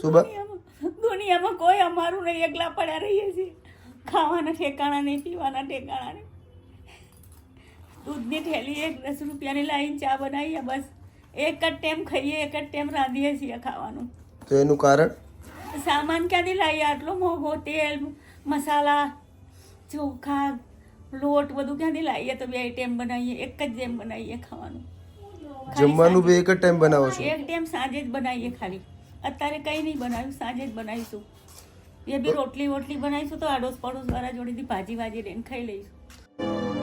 શું બા દુનિયામાં કોઈ અમારું નહીં એકલા પડ્યા રહીએ છીએ. ખાવાના ઠેકાણા નહીં પીવાના ઠેકાણા નહીં. દૂધની થેલી એક દસ રૂપિયાની લાવીને ચા બનાવીએ બસ. એક જ ટાઈમ ખાઈએ એક જ ટાઈમ રાંધીએ છીએ ખાવાનું. તો એનું કારણ? સામાન ક્યાંથી લાવીએ? આટલો મોંઘો તેલ મસાલા ચોખા લોટ બધું ક્યાંથી લાવીએ? તો બે ટાઈમ બનાવીએ એક જ જેમ બનાવીએ ખાવાનું. જમવાનું બી એક જ ટાઈમ બનાવો છો? એક ટાઈમ સાંજે જ બનાવીએ ખાલી. અત્યારે કંઈ નહીં બનાવ્યું, સાંજે જ બનાવીશું. એ બી રોટલી વોટલી બનાવીશું તો આડોશ પડોશ વાળા જોડેથી ભાજી ભાજી લઈને ખાઈ લઈશું.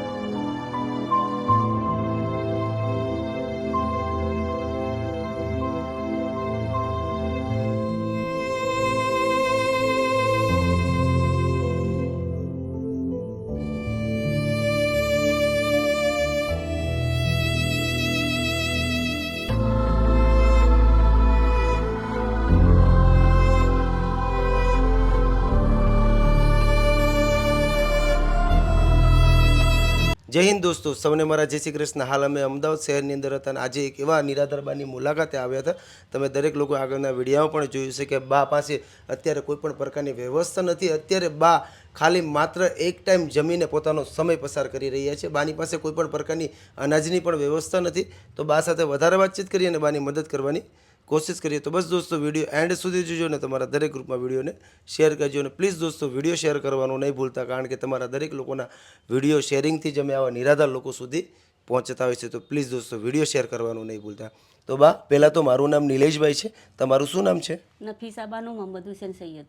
જય હિન્દ દોસ્તો, સૌને મારા જય શ્રી કૃષ્ણ. હાલ અમે અમદાવાદ શહેરની અંદર હતા અને આજે એક એવા નિરાધારબાની મુલાકાતે આવ્યા હતા. તમે દરેક લોકો આગળના વિડીયામાં પણ જોયું છે કે બા પાસે અત્યારે કોઈપણ પ્રકારની વ્યવસ્થા નથી. અત્યારે બા ખાલી માત્ર એક ટાઈમ જમીને પોતાનો સમય પસાર કરી રહ્યા છે. બાની પાસે કોઈ પણ પ્રકારની અનાજની પણ વ્યવસ્થા નથી. તો બા સાથે વધારે વાતચીત કરી અને બાની મદદ કરવાની કોશિશ કરીએ તો બસ દોસ્તો વીડિયો એન્ડ સુધી જોજો ને તમારા દરેક ગ્રુપમાં વિડીયોને શેર કરજો અને પ્લીઝ દોસ્તો વીડિયો શેર કરવાનું નહીં ભૂલતા કારણ કે તમારા દરેક લોકોના વીડિયો શેરિંગથી જ અમે આવા નિરાધાર લોકો સુધી પહોંચતા હોય છે તો પ્લીઝ દોસ્તો વીડિયો શેર કરવાનું નહીં ભૂલતા. તો બા પહેલાં તો મારું નામ નિલેશભાઈ છે. તમારું શું નામ છે? નફીસાબાનું મોહમ્મદ હુસેન સૈયદ.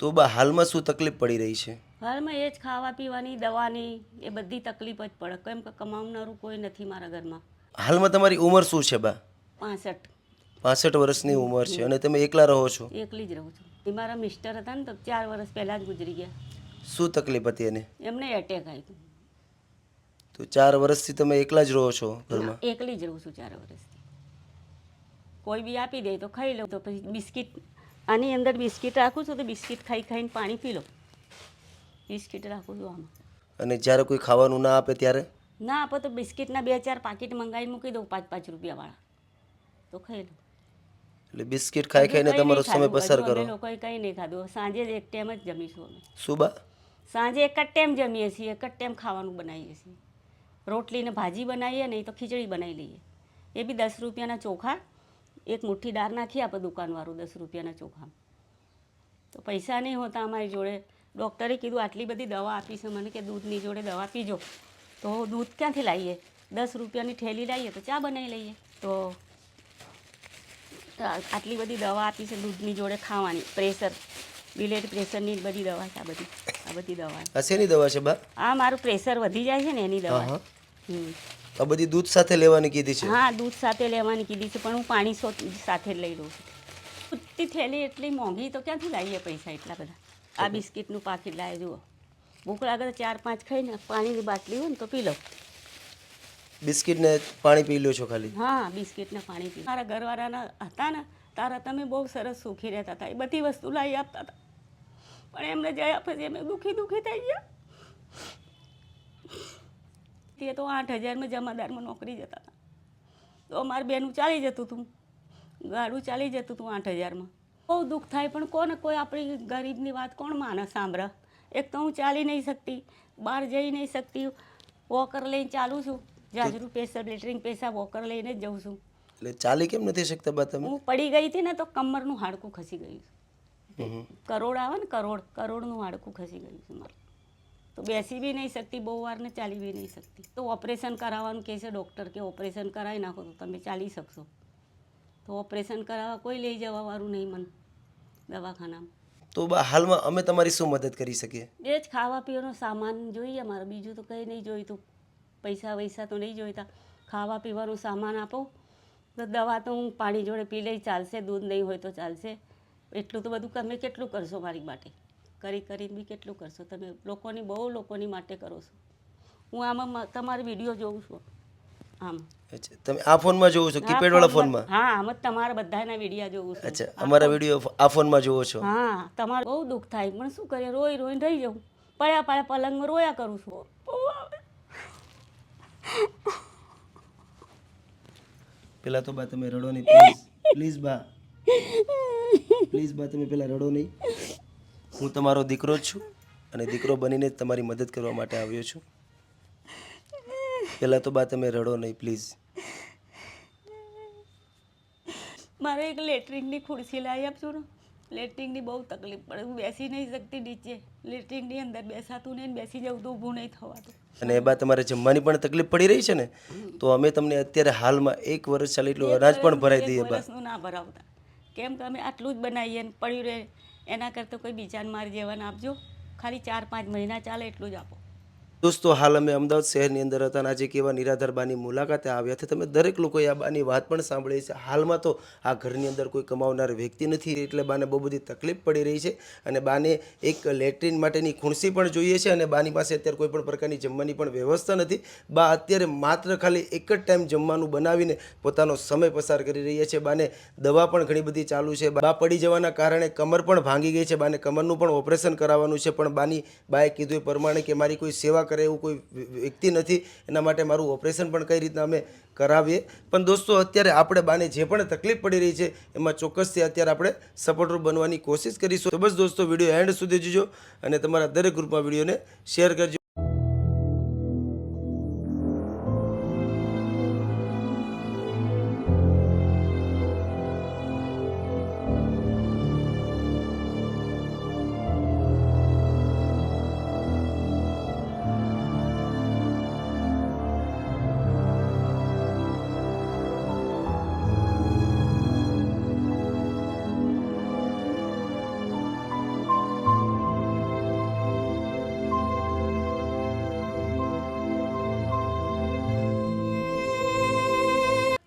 તો બા હાલમાં શું તકલીફ પડી રહી છે? હાલમાં એ જ ખાવા પીવાની દવાની એ બધી તકલીફ જ પડે. કેમ કે કમાવનારું કોઈ નથી મારા ઘરમાં. હાલમાં તમારી ઉંમર શું છે બા? પાસઠ. પાસઠ વર્ષની ઉંમર છે અને તમે એકલા રહો છો? એકલી જ રહું છું. એ મારા મિસ્ટર હતા ને તો ચાર વર્ષ પહેલાં જ ગુજરી ગયા. શું તકલીફ હતી એને? એમને એટેક આવ્યું તો ચાર વર્ષથી તમે એકલા જ રહો છો ઘરમાં? એકલી જ રહું છું ચાર વર્ષથી. કોઈ બી આપી દે તો ખાઈ લઉં તો પછી બિસ્કિટ આની અંદર બિસ્કિટ રાખું છું તો બિસ્કિટ ખાઈ ખાઈને પાણી પી લો બિસ્કિટ રાખું છું આમાં. અને જ્યારે કોઈ ખાવાનું ના આપે ત્યારે? ના આપો તો બિસ્કિટના બે ચાર પાકીટ મંગાવી મૂકી દઉં પાંચ પાંચ રૂપિયાવાળા. તો ખાઈ લઉં. એટલે બિસ્કિટ ખાઈ ખાઈને તમારો સમય પસાર કરો. લોકોએ કંઈ નહીં ખાધું. સાંજે જ એક ટાઈમ જ જમીશું અમે. સુબા સાંજે એક જ ટાઈમ જમીએ છીએ એક જ ટાઈમ ખાવાનું બનાવીએ છીએ. રોટલીને ભાજી બનાવીએ નહીં તો ખીચડી બનાવી લઈએ. એ બી દસ રૂપિયાના ચોખા. એક મુઠ્ઠી દાળ નાખી આપે દુકાનવાળું દસ રૂપિયાના ચોખા તો પૈસા નહીં હોતા અમારી જોડે. ડૉક્ટરે કીધું આટલી બધી દવા આપી છે મને કે દૂધની જોડે દવા પીજો. તો દૂધ ક્યાંથી લાવીએ? દસ રૂપિયાની થેલી લાવીએ તો ચા બનાવી લઈએ. તો આટલી બધી દવા આપી છે દૂધની જોડે ખાવાની. પ્રેશર બ્લડ પ્રેશરની બધી દવા છે આ બધી. આ બધી દવા. શેની દવા છે બા? આ મારું પ્રેશર વધી જાય છે ને એની દવા. હમ. આ બધી દૂધ સાથે લેવાની કીધી છે? હા દૂધ સાથે લેવાની કીધી છે પણ હું પાણી સાથે જ લઈ લઉં છું. દૂધની થેલી એટલી મોંઘી તો ક્યાંથી લાવીએ પૈસા એટલા બધા? આ બિસ્કિટનું પાકીટ લાવી જુઓ. ભૂખ લાગે તો ચાર પાંચ ખાઈને પાણીની બાટલી હોય ને તો પી લઉં બિસ્કિટ ને પાણી પી લો છો ખાલી. હા બિસ્કિટને પાણી પી. મારા ઘરવાળાના હતા ને, તારા તમે બહુ સરસ સુખી રહેતા હતા. એ બધી વસ્તુ લાવી આપતા હતા. પણ એમને જયા પછી અમે દુઃખી દુઃખી થઈ ગયા. તે તો આઠ હજારમાં જમાદારમાં નોકરી જતા હતા. તો અમારું બેનું ચાલી જતું હતું ગાડું ચાલી જતું હતું આઠ હજારમાં. બહુ દુઃખ થાય, પણ કોને કોઈ આપણી ગરીબની વાત કોણ માને સાંભળે? એક તો હું ચાલી નહીં શકતી, બહાર જઈ નહીં શકતી, વોકર લઈને ચાલું છું. જાજરૂ પેશા લેટરિંગ પેશા વોકર લઈને જ જઉં છું. એટલે ચાલી કેમ નથી શકતા બા તમે? હું પડી ગઈ હતી ને તો કમરનું હાડકું ખસી ગયું કરોડ આવે ને કરોડ કરોડનું હાડકું ખસી ગયું છે મારું. તો બેસી બી નહીં શકતી બહુ વાર ને ચાલી બી નહીં શકતી. તો ઓપરેશન કરાવવાનું કહે છે ડૉક્ટર કે ઓપરેશન કરાવી નાખો તો તમે ચાલી શકશો. તો ઓપરેશન કરાવવા કોઈ લઈ જવાવાળું નહીં મને દવાખાનામાં. તો બા હાલમાં અમે તમારી શું મદદ કરી શકીએ? એ જ ખાવા પીવાનો સામાન જોઈએ મારે બીજું તો કંઈ નહીં જોઈતું. પૈસા વૈસા તો નહીં જોઈતા. ખાવા પીવાનો સામાન આપો. તો દવા તો હું પાણી જોડે પી લઈ ચાલશે દૂધ નહીં હોય તો ચાલશે. એટલું તો બધું તમે કેટલું કરશો મારી માટે? કરી કરીને બી કેટલું કરશો? તમે લોકોની બહુ લોકોની માટે કરો છો. હું આમાં તમારો વીડિયો જોઉં છું. આમ. અચ્છા તમે આ ફોનમાં જોવો છો? કીપેડ વાળા ફોનમાં હા આમ જ તમારા બધાના વિડીયા જોઉં છું. અચ્છા અમારા વીડિયો આ ફોનમાં જોવો છો? હા તમારે બહુ દુઃખ થાય. પણ શું કરીએ? રોઈ રોઈને રહી જાઉં પડ્યા પડ્યા પલંગમાં રોયા કરું છું. પેલા તો બા તમે રડો નહીં પ્લીઝ પ્લીઝ બા. પ્લીઝ બા, તમે પેલા રડો નહીં. હું તમારો દીકરો છું અને દીકરો બનીને તમારી મદદ કરવા માટે આવ્યો છું. પહેલાં તો બા તમે રડો નહીં પ્લીઝ મારે એક લેટરિનની ખુરશી લાવી આપજો ને. લેટરિનની બહુ તકલીફ પડે. હું બેસી નહીં શકતી નીચે. લેટરિનની અંદર બેસાતું નહીં બેસી જવું તો ઊભું નહીં થવાતું. અને એ બા તમારે જમવાની પણ તકલીફ પડી રહી છે ને? તો અમે તમને અત્યારે હાલમાં એક વર્ષ ચાલે એટલું અનાજ પણ ભરાઈ દઈએ વર્ષનું ના ભરાવતા. કેમ કે અમે આટલું જ બનાવીએ ને પડ્યું રહે. એના કરતાં કોઈ બીજાને મારી જેવાને આપજો. ખાલી ચાર પાંચ મહિના ચાલે એટલું જ આપો. દોસ્તો, હાલ અમે અમદાવાદ શહેરની અંદર હતા અને આજે કેવા નિરાધાર બાની મુલાકાતે આવ્યા હતા. તમે દરેક લોકોએ આ બાની વાત પણ સાંભળી છે હાલમાં તો આ ઘરની અંદર કોઈ કમાવનાર વ્યક્તિ નથી, એટલે બાને બહુ બધી તકલીફ પડી રહી છે અને બાને એક લેટ્રિન માટેની ખુરશી પણ જોઈએ છે અને બાની પાસે અત્યારે કોઈ પણ પ્રકારની જમવાની પણ વ્યવસ્થા નથી. બા અત્યારે માત્ર ખાલી એક જ ટાઈમ જમવાનું બનાવીને પોતાનો સમય પસાર કરી રહ્યા છે. બાને દવા પણ ઘણી બધી ચાલુ છે. બા પડી જવાના કારણે કમર પણ ભાંગી ગઈ છે. બાને કમરનું પણ ઓપરેશન કરાવવાનું છે. પણ બાની બાએ કીધું એ પ્રમાણે કે મારી કોઈ સેવા કરે એવું કોઈ વ્યક્તિ નથી, એના માટે મારું ઓપરેશન પણ કઈ રીતના અમે કરાવીએ. પણ દોસ્તો, અત્યારે આપણે બાને જે પણ તકલીફ પડી રહી છે, એમાં ચોક્કસથી અત્યારે આપણે સપોર્ટર બનવાની કોશિશ કરીશું. તો બસ દોસ્તો, વીડિયો એન્ડ સુધી જોજો અને તમારા દરેક ગ્રુપમાં વિડીયોને શેર કરજો.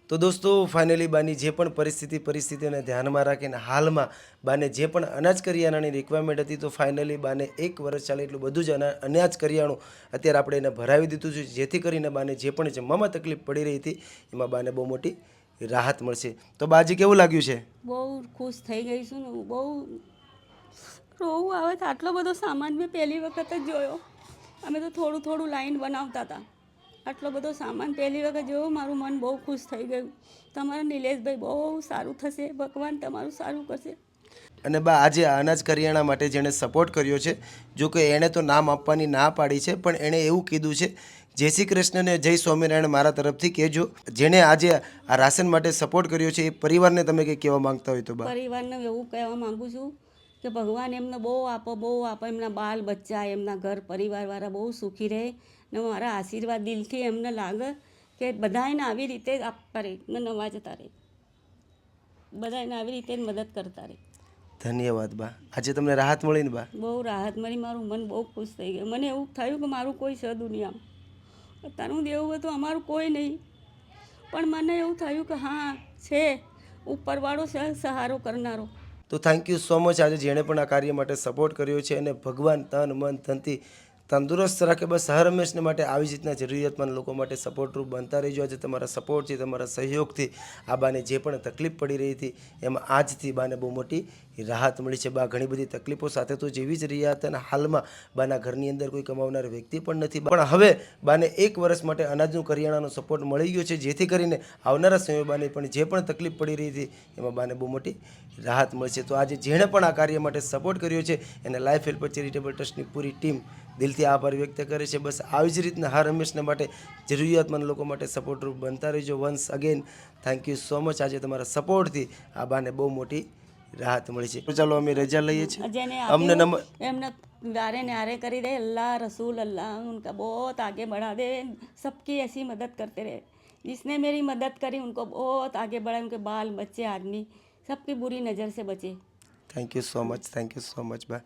તો દોસ્તો ફાઇનલી બાની જે પણ પરિસ્થિતિ પરિસ્થિતિને ધ્યાનમાં રાખીને હાલમાં બાને જે પણ અનાજ કરિયાણાની રિક્વાયરમેન્ટ હતી, તો ફાઇનલી બાને એક વર્ષ ચાલે એટલું બધું જ અનાજ કરિયાણું અત્યારે આપણે એને ભરાવી દીધું છે, જેથી કરીને બાને જે પણ જમવામાં તકલીફ પડી રહી હતી, એમાં બાને બહુ મોટી રાહત મળશે. તો બાજી કેવું લાગ્યું છે? બહુ ખુશ થઈ ગઈ છું ને, બહુ રોવું આવે આટલો બધો સામાન મેં પહેલી વખત જ જોયો. અમે તો થોડું થોડું લાઈન બનાવતા હતા. આટલો બધો સામાન પહેલી વખત જોયો મારું મન બહુ ખુશ થઈ ગયું. તમારા નિલેશભાઈ બહુ સારું થશે ભગવાન તમારું સારું કરશે. અને બા આજે અનાજ કરિયાણા માટે જેણે સપોર્ટ કર્યો છે જો કે એણે તો નામ આપવાની ના પાડી છે પણ એણે એવું કીધું છે જય શ્રી કૃષ્ણને જય સ્વામિનારાયણ મારા તરફથી કહેજો. જેણે આજે આ રાશન માટે સપોર્ટ કર્યો છે એ પરિવારને તમે કંઈ કહેવા માંગતા હોય તો બા? પરિવારને એવું કહેવા માગું છું કે ભગવાન એમને બહુ આપો બહુ આપો એમના બાલ બચ્ચા એમના ઘર પરિવારવાળા બહુ સુખી રહે ને મારા આશીર્વાદ દિલથી એમને લાગે કે બધાને આવી રીતે આપતા રહે ને નવાજતા રહે. બધાને આવી રીતે મદદ કરતા રહે. ધન્યવાદ બા. આજે તમને રાહત મળી ને બા? બહુ રાહત મળી મારું મન બહુ ખુશ થઈ ગયું. મને એવું થયું કે મારું કોઈ છે દુનિયામાં. તારું દેવું હતું અમારું કોઈ નહીં. પણ મને એવું થયું કે હા છે. ઉપરવાળો છે સહારો કરનારો. તો થેન્ક યુ સો મચ આજે જેણે પણ આ કાર્ય માટે સપોર્ટ કર્યો છે અને ભગવાન તન મન ધનથી તંદુરસ્ત રાખે, બસ હર હંમેશને માટે આવી રીતના જરૂરિયાતમંદ લોકો માટે સપોર્ટરૂપ બનતા રહેજો. આજે તમારા સપોર્ટથી તમારા સહયોગથી આ બાને જે પણ તકલીફ પડી રહી હતી, એમાં આજથી બાને બહુ મોટી રાહત મળી છે. બા, ઘણી બધી તકલીફો સાથે તો જેવી જ રહ્યા હતા અને હાલમાં બાના ઘરની અંદર કોઈ કમાવનાર વ્યક્તિ પણ નથી. પણ હવે બાને એક વર્ષ માટે અનાજનું કરિયાણાનો સપોર્ટ મળી ગયો છે. જેથી કરીને આવનારા સમય બાને પણ જે પણ તકલીફ પડી રહી હતી, એમાં બાને બહુ મોટી રાહત મળશે તો આજે જેણે પણ આ કાર્ય માટે સપોર્ટ કર્યો છે, એને લાઈફ હેલ્પર ચેરિટેબલ ટ્રસ્ટની પૂરી ટીમ દિલથી આભાર વ્યક્ત કરે છે બસ આવી જ રીતના હર હંમેશના માટે જરૂરિયાતમંદ લોકો માટે સપોર્ટરૂપ બનતા રહેજો once again thank you so much આજે તમારા સપોર્ટથી આ બાને બહુ મોટી રાહત મળી છે તો ચાલો અમે રજા લઈએ છીએ જેને અમને આપ્યું, નંબર એમને नारे न्यारे करी दे अल्लाह रसूल अल्लाह उनका बहुत आगे बढ़ा दे सबकी ऐसी मदद करते रहे जिसने मेरी मदद करी उनको बहुत आगे बढ़ा उनके बाल बच्चे आदमी सबकी बुरी नज़र से बचे thank you so much thank you so much બા